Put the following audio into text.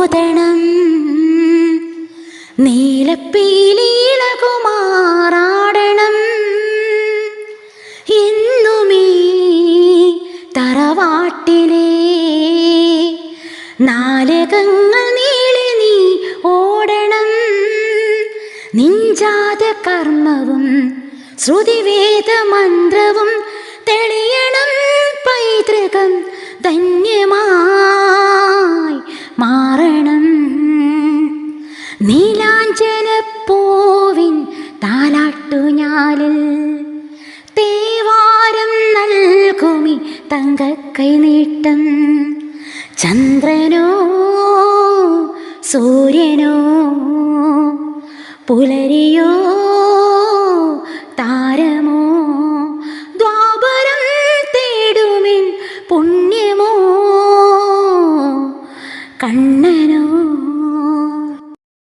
ഓതണം നീലപ്പീലീലകുമാറാടണം. എന്നുമീ തറവാട്ടിലെ നാലകങ്ങൾ നീളി നീ ഓടണം. നിഞ്ചാത കർമ്മവും ശ്രുതിവേദ മന്ത്രവും തെളിയണം. പൈതൃകം തൻ നീലാഞ്ചനപ്പൂവിൻ താലാട്ടുഞാലിൽ തേവാരം നൽകുമി തങ്കക്കൈ നീട്ടം. ചന്ദ്രനോ സൂര്യനോ പുലരിയോ